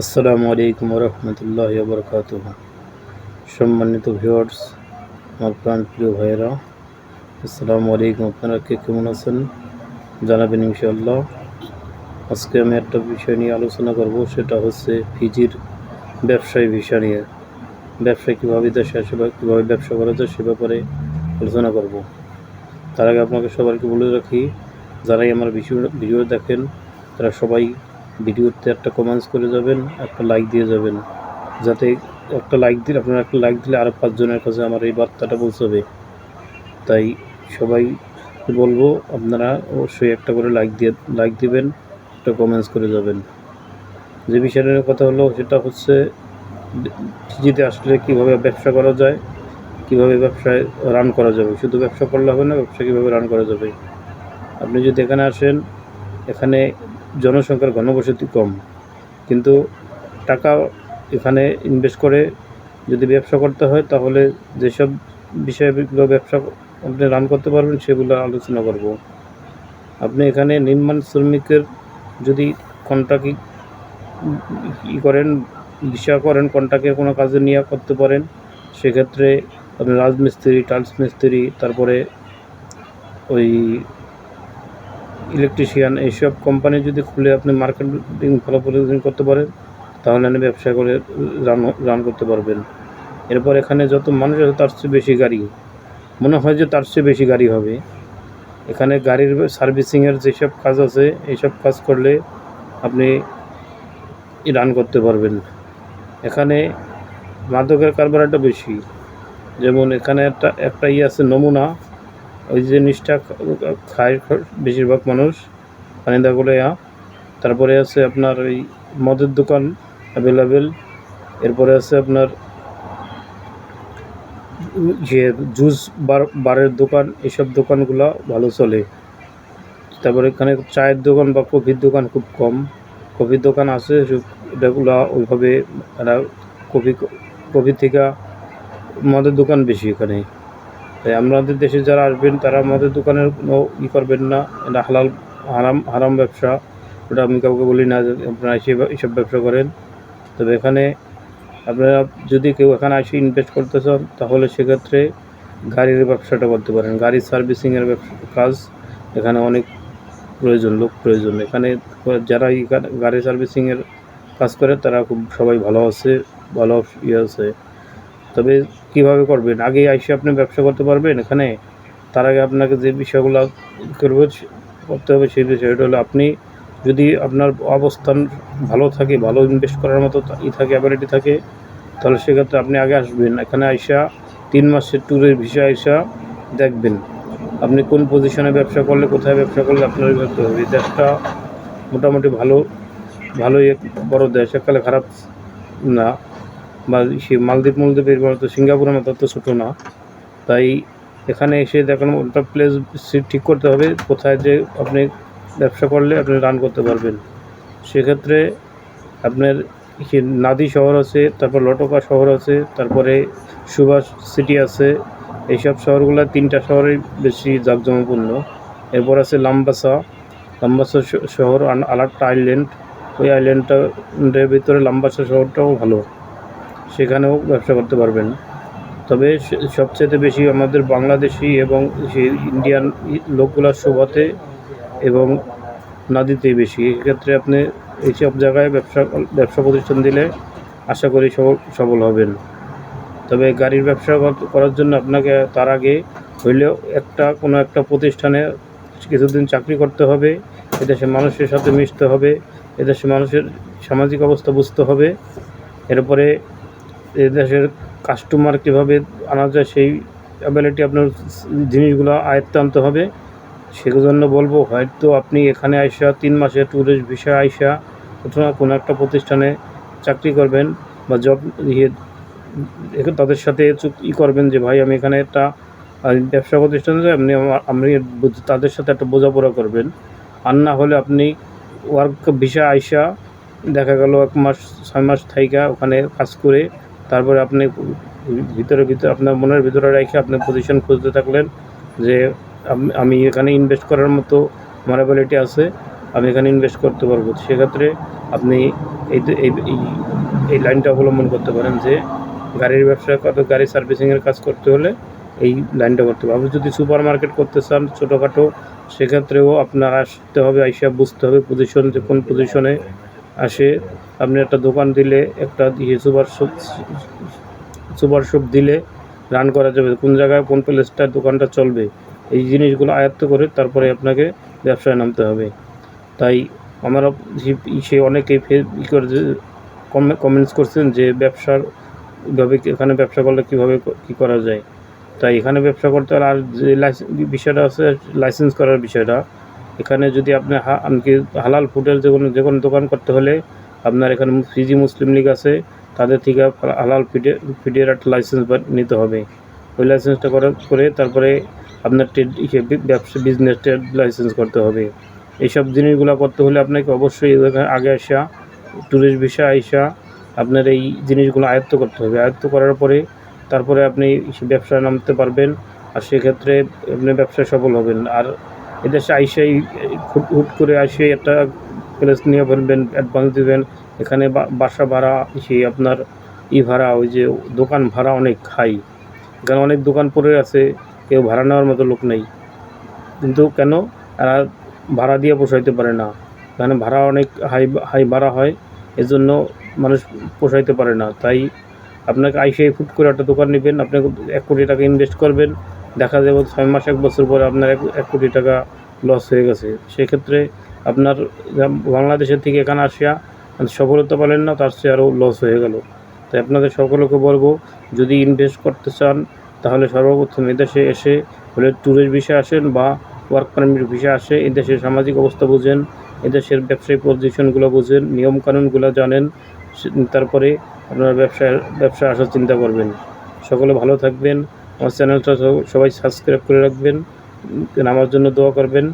আসসালামু আলাইকুম রহমতুল্লাহ বরকাত সম্মানিত ভিউয়ার্স, আমার প্রাণ প্রিয় ভাইয়েরা আসসালামু আলাইকুম আপনারা কে কেমন আছেন? জানাবেন ইনশাআল্লাহ। আজকে আমি একটা বিষয় নিয়ে আলোচনা করব, সেটা হচ্ছে ফিজির ব্যবসায়ী বিষয় নিয়ে। ব্যবসা কীভাবে দেশে আসে বা কীভাবে ব্যবসা করা যায় সে ব্যাপারে আলোচনা করব। তার আগে আপনাকে সবাইকে বলে রাখি, যারাই আমার ভিডিও দেখেন, তারা সবাই ভিডিওতে একটা কমেন্টস করে যাবেন, একটা লাইক দিয়ে যাবেন। যাতে একটা লাইক দিলে, আপনারা একটা লাইক দিলে আরও পাঁচজনের কাছে আমার এই বার্তাটা পৌঁছাবে। তাই সবাই বলব, আপনারা অবশ্যই একটা করে লাইক দিয়ে লাইক দিবেন, একটা কমেন্টস করে যাবেন। যে বিষয়টা নিয়ে কথা হলো, সেটা হচ্ছে ফিজিতে আসলে কীভাবে ব্যবসা করা যায়, কীভাবে ব্যবসায় রান করা যাবে। শুধু ব্যবসা করলে হবে না, ব্যবসা কীভাবে রান করা যাবে। আপনি যদি এখানে আসেন এখানে জনসংখ্যার ঘনবসতি কম। কিন্তু টাকা এখানে ইনভেস্ট করে যদি ব্যবসা করতে হয়, তাহলে যেসব বিষয়গুলো ব্যবসা আপনি রান করতে পারবেন, সেগুলো আলোচনা করব। আপনি এখানে নির্মাণ শ্রমিকের যদি কন্ট্রাক্ট ই করেন বিষয় করেন কন্ট্রাক্টের কোনো কাজে নিয়ে করতে পারেন, সেক্ষেত্রে আপনি রাজমিস্ত্রি টাইলস মিস্ত্রি তারপরে ওই ইলেকট্রিশিয়ান এইসব কোম্পানি যদি খুলে আপনি মার্কেটিং পরিচালনা করতে পারেন, তাহলে আপনি ব্যবসা করে রান রান করতে পারবেন। এরপর এখানে যত মানুষ আছে, তার চেয়ে বেশি গাড়ি। মনে হয় যে তার চেয়ে বেশি গাড়ি হবে। এখানে গাড়ির সার্ভিসিংয়ের যেসব কাজ আছে, এইসব কাজ করলে আপনি রান করতে পারবেন। এখানে মাদকের কারবারটা বেশি। যেমন এখানে একটা একটা ইয়ে আছে, নমুনা। ওই জিনিসটা খায় বেশিরভাগ মানুষ পানিদা ইয়া তারপরে আছে আপনার ওই মদের দোকান অ্যাভেলেবেল এরপরে আছে আপনার যে জুস বার বারের দোকান এইসব দোকানগুলো ভালো চলে। তারপরে এখানে চায়ের দোকান বা কফির দোকান খুব কম। কফির দোকান আছে এটাগুলো ওইভাবে কফি কফি থেকে মদের দোকান বেশি এখানে। তাই আমাদের দেশে যারা আসবেন, তারা আমাদের দোকানের কোনো ই করবেন না। এটা হালাল, হারাম হারাম ব্যবসা। ওটা আমি কাউকে বলি না আপনারা এসে এইসব ব্যবসা করেন। তবে এখানে আপনারা যদি কেউ এখানে এসে ইনভেস্ট করতে চান, তাহলে সেক্ষেত্রে গাড়ির ব্যবসাটা করতে পারেন। গাড়ির সার্ভিসিংয়ের ব্যবসা, কাজ এখানে অনেক প্রয়োজন, লোক প্রয়োজন। এখানে যারা গাড়ি সার্ভিসিংয়ের কাজ করে, তারা খুব সবাই ভালো আছে, ভালো ইয়ে আছে। তবে কীভাবে করবেন? আগে এসে আপনি ব্যবসা করতে পারবেন এখানে? তার আগে আপনাকে যে বিষয়গুলো করবে করতে হবে সেই বিষয়টা হলো আপনি যদি আপনার অবস্থান ভালো থাকে, ভালো ইনভেস্ট করার মতো ই থাকে অ্যাবিলিটি থাকে, তাহলে সেক্ষেত্রে আপনি আগে আসবেন। এখানে আইসা তিন মাসের ট্যুরের ভিসা আইসা দেখবেন। আপনি কোন পজিশনে ব্যবসা করলে, কোথায় ব্যবসা করলে আপনার করতে হবে। দেশটা মোটামুটি ভালো, ভালোই এক বড় দেশ। এককালে খারাপ না। বা সে মালদ্বীপ মালদ্বীপের মতো সিঙ্গাপুরের মতো অত ছোটো না। তাই এখানে এসে দেখানো ওটা প্লেস ঠিক করতে হবে, কোথায় যে আপনি ব্যবসা করলে আপনি রান করতে পারবেন। সেক্ষেত্রে আপনার নাদি শহর আছে, তারপর লটকা শহর আছে, তারপরে সুভাষ সিটি আছে। এইসব শহরগুলো তিনটা শহরেই বেশি জাঁকজমপূর্ণ এরপর আছে লাম্বাসা। লাম্বাসা শহর আলাদা আইল্যান্ড ওই আইল্যান্ডটার ভিতরে লাম্বাসা শহরটাও ভালো। সেখানেও ব্যবসা করতে পারবেন। তবে সবচেয়ে বেশি আমাদের বাংলাদেশি এবং সেই ইন্ডিয়ান লোকগুলার শোভাতে এবং নাদিতেই বেশি। এক্ষেত্রে আপনি এইসব জায়গায় ব্যবসা ব্যবসা প্রতিষ্ঠান দিলে আশা করি সবল হবেন। তবে গাড়ির ব্যবসা করার জন্য আপনাকে তার আগে হইলেও একটা, কোনো একটা প্রতিষ্ঠানে কিছুদিন চাকরি করতে হবে। এদেশে মানুষের সাথে মিশতে হবে। এদেশে মানুষের সামাজিক অবস্থা বুঝতে হবে। এরপরে এদেশের কাস্টমার কীভাবে আনা যায়, সেই অ্যাবিলিটি আপনার জিনিসগুলো আয়ত্তে আনতে হবে। সেজন্য বলব, হয়তো আপনি এখানে আইসা তিন মাসে ট্যুরিস্ট ভিসা আইসা অথবা কোনো একটা প্রতিষ্ঠানে চাকরি করবেন বা জব ইয়ে তাদের সাথে ই করবেন যে, ভাই, আমি এখানে একটা ব্যবসা প্রতিষ্ঠানে আপনি আপনি তাদের সাথে একটা বোঝাপড়া করবেন। আর না হলে আপনি ওয়ার্ক ভিসা আইসা দেখা গেল এক মাস, ছয় মাস থাইকা ওখানে কাজ করে তারপরে আপনি ভিতরে ভিতরে আপনার মনের ভিতরে রেখে আপনি পজিশন খুঁজতে থাকলেন যে আমি এখানে ইনভেস্ট করার মতো আমার আছে, আমি এখানে ইনভেস্ট করতে পারব। সেক্ষেত্রে আপনি এই এই, এই- এই লাইনটা অবলম্বন করতে পারেন যে গাড়ির ব্যবসা কত, গাড়ি সার্ভিসিংয়ের কাজ করতে হলে এই লাইনটা করতে হবে। আপনি যদি সুপার মার্কেট করতে চান ছোটোখাটো, সেক্ষেত্রেও আপনার আসতে হবে, আইসা বুঝতে হবে পজিশন যে কোন পজিশনে আসে, আপনি একটা দোকান দিলে, একটা দিয়ে সুপার শপ সুপার শপ দিলে রান করা যাবে। কোন জায়গায়, কোন প্লেসটা দোকানটা চলবে, এই জিনিসগুলো আয়ত্ত করে তারপরে আপনাকে ব্যবসায় নামতে হবে। তাই আমার সে অনেকেই ফে- ই করে কমেন্টস করছেন যে, ব্যবসার ভাবে এখানে ব্যবসা করলে কীভাবে কী করা যায়? তাই এখানে ব্যবসা করতে হলে আর যে লাইসেন্স বিষয়টা আছে লাইসেন্স করার বিষয়টা এখানে যদি আপনি হালাল ফুডের যে কোনো যে কোনো দোকান করতে হলে আপনার এখানে ফিজি মুসলিম লীগ আছে, তাদের থেকে হালাল ফিডে ফিডের একটা লাইসেন্স নিতে হবে। ওই লাইসেন্সটা করার করে তারপরে আপনার ট্রেড ব্যবসা বিজনেস ট্রেড লাইসেন্স করতে হবে। এইসব জিনিসগুলো করতে হলে আপনাকে অবশ্যই আগে আসা ট্যুরিস্ট ভিসা আইসা আপনার এই জিনিসগুলো আয়ত্ত করতে হবে। আয়ত্ত করার পরে তারপরে আপনি ব্যবসায় নামতে পারবেন, আর সেক্ষেত্রে আপনি ব্যবসায় সফল হবেন। আর এদেশে আইসাই, হুট হুট করে আসে একটা প্লেস নিয়ে ফেলবেন অ্যাডভান্স দেবেন। এখানে বাসা ভাড়া, সেই আপনার ই ভাড়া, ওই যে দোকান ভাড়া অনেক হাই এখানে অনেক দোকান পড়ে আছে, কেউ ভাড়া নেওয়ার মতো লোক নেই। কিন্তু কেন? এরা ভাড়া দিয়ে পোষাইতে পারে না। এখানে ভাড়া অনেক হাই হাই ভাড়া হয়, এজন্য মানুষ পোষাইতে পারে না। তাই আপনাকে আইসিআই ফুট করে একটা দোকান নেবেন, আপনাকে এক কোটি টাকা ইনভেস্ট করবেন দেখা যাবে ছয় মাস, এক বছর পরে আপনার এক এক কোটি টাকা লস হয়ে গেছে। সেক্ষেত্রে আপনার বাংলাদেশের থেকে এখানে আসিয়া সফলতা পেলেন না, তার চেয়ে আরও লস হয়ে গেল। তাই আপনাদের সকলকে বলব, যদি ইনভেস্ট করতে চান, তাহলে সর্বপ্রথম এদেশে এসে হলে ট্যুরিস্ট ভিসা আসেন বা ওয়ার্ক পারমিট ভিসা আসে। এদেশের সামাজিক অবস্থা বুঝেন এদেশের ব্যবসায়ী পজিশনগুলো বুঝেন, নিয়মকানুনগুলো জানেন তারপরে আপনার ব্যবসায়, ব্যবসা আসার চিন্তা করবেন। সকলে ভালো থাকবেন। আমার চ্যানেলটা সবাই সাবস্ক্রাইব করে রাখবেন আমার জন্য দোয়া করবেন।